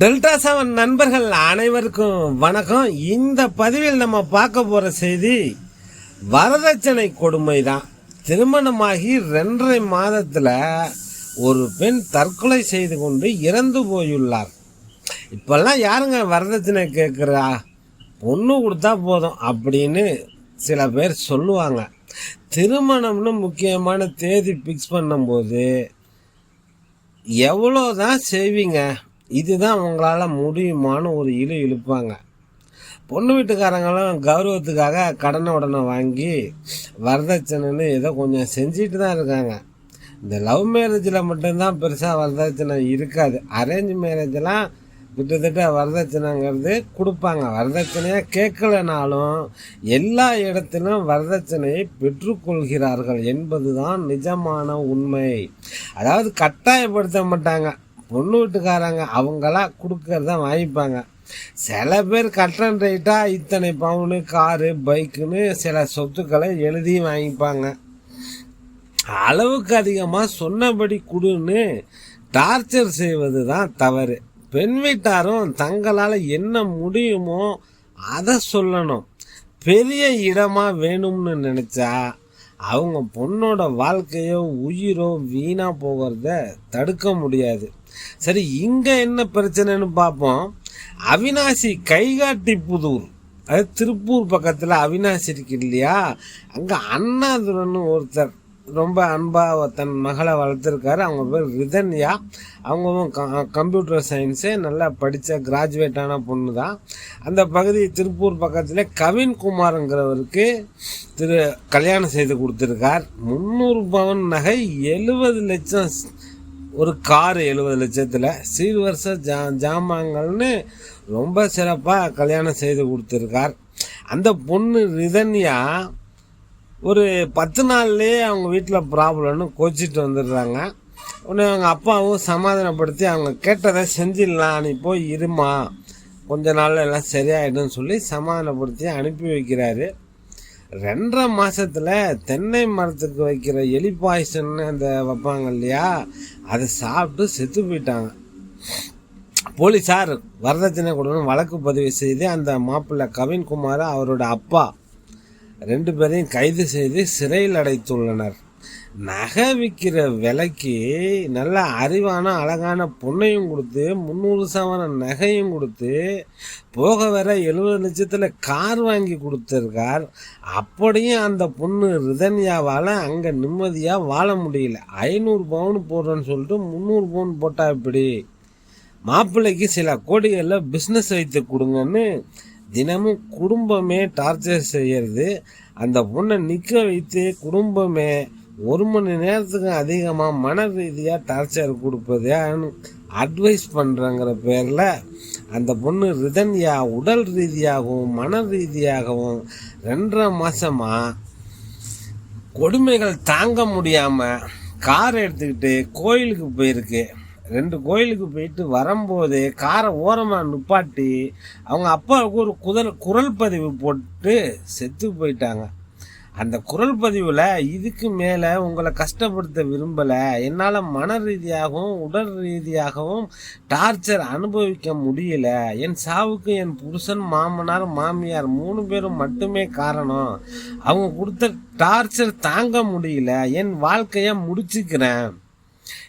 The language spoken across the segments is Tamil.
டெல்டா செவன் நண்பர்கள் அனைவருக்கும் வணக்கம். இந்த பதிவில் நம்ம பார்க்க போகிற செய்தி வரதட்சணை கொடுமை தான் திருமணமாகி ரெண்டரை மாதத்தில் ஒரு பெண் தற்கொலை செய்து கொண்டு இறந்து போயுள்ளார். இப்பெல்லாம் யாருங்க வரதட்சணை கேட்குறா பொண்ணு கொடுத்தா போதும் அப்படின்னு சில பேர் சொல்லுவாங்க. திருமணம்னு முக்கியமான தேதி ஃபிக்ஸ் பண்ணும்போது எவ்வளோ தான் செய்வீங்க? இதுதான் உங்களால் முடியுமான்னு ஒரு இழு இழுப்பாங்க. பொண்ணு வீட்டுக்காரங்களும் கௌரவத்துக்காக கடனை உடனே வாங்கி வரதட்சணைன்னு ஏதோ கொஞ்சம் செஞ்சுட்டு தான் இருக்காங்க. இந்த லவ் மேரேஜில் மட்டும்தான் பெருசாக வரதட்சணை இருக்காது. அரேஞ்ச் மேரேஜெலாம் கிட்டத்தட்ட வரதட்சணைங்கிறது கொடுப்பாங்க. வரதட்சணையாக கேட்கலனாலும் எல்லா இடத்திலும் வரதட்சணையை பெற்றுக்கொள்கிறார்கள் என்பது தான் நிஜமான உண்மை. அதாவது கட்டாயப்படுத்த மாட்டாங்க. பொண்ணு வீட்டுக்காரங்க அவங்களா கொடுக்கறத வாங்கிப்பாங்க. சில பேர் கட்டன் ரைட்டாக இத்தனை பவுனு காரு பைக்குன்னு சில சொத்துக்களை எழுதி வாங்கிப்பாங்க. அளவுக்கு அதிகமாக சொன்னபடி கொடுன்னு டார்ச்சர் செய்வது தான் தவறு. பெண் வீட்டாரும் தங்களால் என்ன முடியுமோ அதை சொல்லணும். பெரிய இடமா வேணும்னு நினச்சா அவங்க பொண்ணோட வாழ்க்கையோ உயிரோ வீணாக போகிறத தடுக்க முடியாது. சரி இங்கே என்ன பிரச்சனைன்னு பார்ப்போம். அவினாசி கைகாட்டி புதூர். அது திருப்பூர் பக்கத்தில் அவினாசி இருக்கு இல்லையா? அங்கே அண்ணாதுரன்னு ஒருத்தர் ரொம்ப அன்பாக தன் மகளை வளர்த்துருக்காரு. அவங்க பேர் ரிதன்யா. அவங்களும் கம்ப்யூட்டர் சயின்ஸு நல்லா படித்த கிராஜுவேட்டான பொண்ணு தான் அந்த பகுதி திருப்பூர் பக்கத்தில் கவின்குமாருங்கிறவருக்கு திரு கல்யாணம் செய்து கொடுத்துருக்கார். முந்நூறு பவன் நகை எழுபது லட்சம் ஒரு கார் எழுபது லட்சத்தில் சீர்வரிச ஜா ஜாமான்கள்னு ரொம்ப சிறப்பாக கல்யாணம் செய்து கொடுத்துருக்கார். அந்த பொண்ணு ரிதன்யா ஒரு பத்து நாள்லேயே அவங்க வீட்டில் ப்ராப்ளம்னு கோச்சிட்டு வந்துடுறாங்க. உடனே அவங்க அப்பாவும் சமாதானப்படுத்தி அவங்க கேட்டதை செஞ்சிடலாம் நீ போய் இருமா. கொஞ்ச நாள் எல்லாம் சரியாயிடும்னு சொல்லி சமாதானப்படுத்தி அனுப்பி வைக்கிறாரு. ரெண்டரை மாதத்தில் தென்னை மரத்துக்கு வைக்கிற எலி பாய்சன் அந்த வைப்பாங்க இல்லையா? அதை சாப்பிட்டு செத்து போயிட்டாங்க. போலீஸார் வரதட்சணை கொடுக்கணும் வழக்கு பதிவு செய்து அந்த மாப்பிள்ளை கவின்குமார் அவரோட அப்பா ரெண்டு பேரையும் கைது செய்து சிறையில் அடைத்துள்ளனர். நகை விற்கிற விலைக்கு நல்ல அறிவான அழகான பொண்ணையும் கொடுத்து முந்நூறு சவரன் நகையும் கொடுத்து போக வர எழுபது லட்சத்தில் கார் வாங்கி கொடுத்துருக்கார். அப்படியும் அந்த பொண்ணு ரிதன்யாவால் அங்கே நிம்மதியாக வாழ முடியல. ஐநூறு பவுன் போடுறேன்னு சொல்லிட்டு முந்நூறு பவுன் போட்டா இப்படி மாப்பிள்ளைக்கு சில கோடிகளில் பிஸ்னஸ் வைத்து கொடுங்கன்னு தினமும் குடும்பமே டார்ச்சர் செய்கிறது அந்த பொண்ணை நிற்க வைத்து குடும்பமே ஒரு மணி நேரத்துக்கு அதிகமாக மன ரீதியாக டார்ச்சர் கொடுப்பதையான்னு அட்வைஸ் பண்ணுறங்கிற பேரில் அந்த பொண்ணு ரிதன்யா உடல் ரீதியாகவும் மன ரீதியாகவும் ரெண்டரை மாதமாக கொடுமைகள் தாங்க முடியாமல் கார் எடுத்துக்கிட்டு கோயிலுக்கு போயிருக்கு. ரெண்டு கோயிலுக்கு போயிட்டு வரும்போது காரை ஓரமாக நிப்பாட்டி அவங்க அப்பாவுக்கு ஒரு குதல் குரல் பதிவு போட்டு செத்து போயிட்டாங்க. அந்த குரல் பதிவில் இதுக்கு மேலே உங்களை கஷ்டப்படுத்த விரும்பலை. என்னால் மன ரீதியாகவும் உடல் ரீதியாகவும் டார்ச்சர் அனுபவிக்க முடியல. என் சாவுக்கு என் புருஷன் மாமனார் மாமியார் மூணு பேரும் மட்டுமே காரணம். அவங்க கொடுத்த டார்ச்சர் தாங்க முடியல. என் வாழ்க்கையை முடிச்சுக்கிறேன்.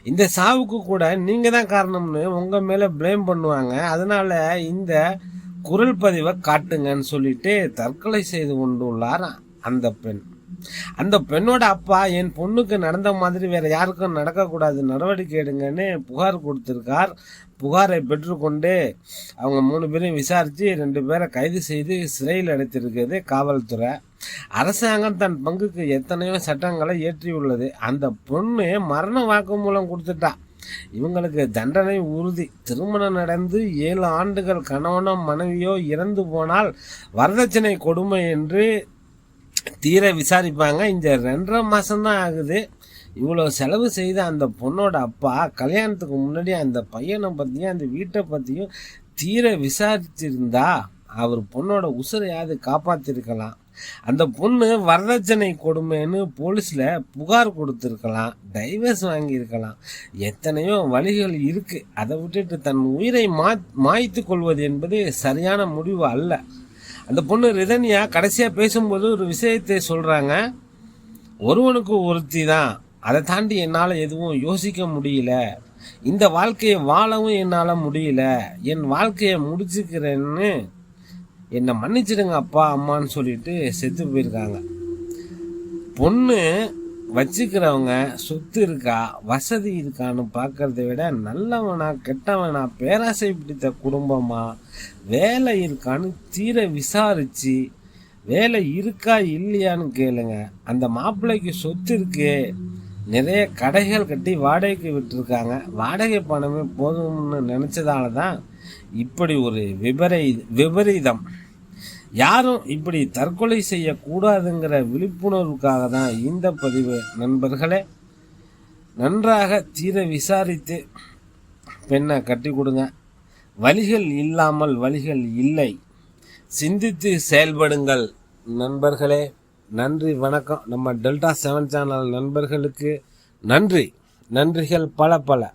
இந்த சாவுக்கு கூட நீங்கள் தான் காரணம்னு உங்கள் மேலே ப்ளேம் பண்ணுவாங்க. அதனால் இந்த குரல் பதிவை காட்டுங்கன்னு சொல்லிட்டு தற்கொலை செய்து கொண்டுள்ளாரான் அந்த பெண். அந்த பெண்ணோட அப்பா என் பொண்ணுக்கு நடந்த மாதிரி வேற யாருக்கும் நடக்கக்கூடாது. நடவடிக்கை எடுங்கன்னு புகார் கொடுத்துருக்கார். புகாரை பெற்றுக்கொண்டு அவங்க மூணு பேரையும் விசாரித்து ரெண்டு பேரை கைது செய்து சிறையில் அடைத்திருக்கிறது காவல்துறை. அரசாங்கம் தன் பங்குக்கு எத்தனையோ சட்டங்களை இயற்றியுள்ளது. அந்த பொண்ணு மரண வாக்குமூலம் கொடுத்துட்டா. இவங்களுக்கு தண்டனை உறுதி. திருமணம் நடந்து ஏழு ஆண்டுகள் கணவனோ மனைவியோ இறந்து போனால் வரதட்சணை கொடுமை என்று தீர விசாரிப்பாங்க. இந்த ரெண்டரை மாதம்தான் ஆகுது. இவ்வளோ செலவு செய்த அந்த பொண்ணோட அப்பா கல்யாணத்துக்கு முன்னாடி அந்த பையனை பற்றியும் அந்த வீட்டை பற்றியும் தீர விசாரிச்சிருந்தா அவர் பொண்ணோட உசுரையாவது காப்பாற்றிருக்கலாம் அந்த பொண்ணு வரதட்சணை கொடுமைன்னு போலீஸில் புகார் கொடுத்துருக்கலாம். டைவர்ஸ் வாங்கியிருக்கலாம். எத்தனையோ வழிகள் இருக்குது அதை விட்டுட்டு தன் உயிரை மா மாய்த்து கொள்வது என்பது சரியான முடிவு அல்ல. அந்த பொண்ணு ரிதன்யா கடைசியாக பேசும்போது ஒரு விஷயத்தை சொல்கிறாங்க ஒருவனுக்கு ஒருத்தி தான். அதை தாண்டி என்னால் எதுவும் யோசிக்க முடியல. இந்த வாழ்க்கையை வாழவும் என்னால் முடியல. என் வாழ்க்கையை முடிச்சுக்கிறேன்னு என்னை மன்னிச்சிடுங்க அப்பா அம்மான்னு சொல்லிட்டு செத்து போயிருக்காங்க. பொண்ணு வச்சுக்கிறவங்க சொத்து இருக்கா வசதி இருக்கான்னு பார்க்கறத விட நல்லவனா கெட்டவனா பேராசை பிடித்த குடும்பமா வேலை இருக்கான்னு தீர விசாரிச்சு வேலை இருக்கா இல்லையான்னு கேளுங்க. அந்த மாப்பிள்ளைக்கு சொத்து இருக்கு. நிறைய கடைகள் கட்டி வாடகைக்கு விட்டுருக்காங்க. வாடகை பணமே போதும்னு நினச்சதால தான் இப்படி ஒரு விபரீ விபரீதம். யாரும் இப்படி தற்கொலை செய்யக்கூடாதுங்கிற விழிப்புணர்வுக்காக தான் இந்த பதிவு. நண்பர்களே நன்றாக தீர விசாரித்து பெண்ணை கட்டி கொடுங்க. வழிகள் இல்லாமல் வழிகள் இல்லை. சிந்தித்து செயல்படுங்கள். நண்பர்களே நன்றி வணக்கம். நம்ம டெல்டா செவன் சேனல் நண்பர்களுக்கு நன்றி. நன்றிகள் பல பல.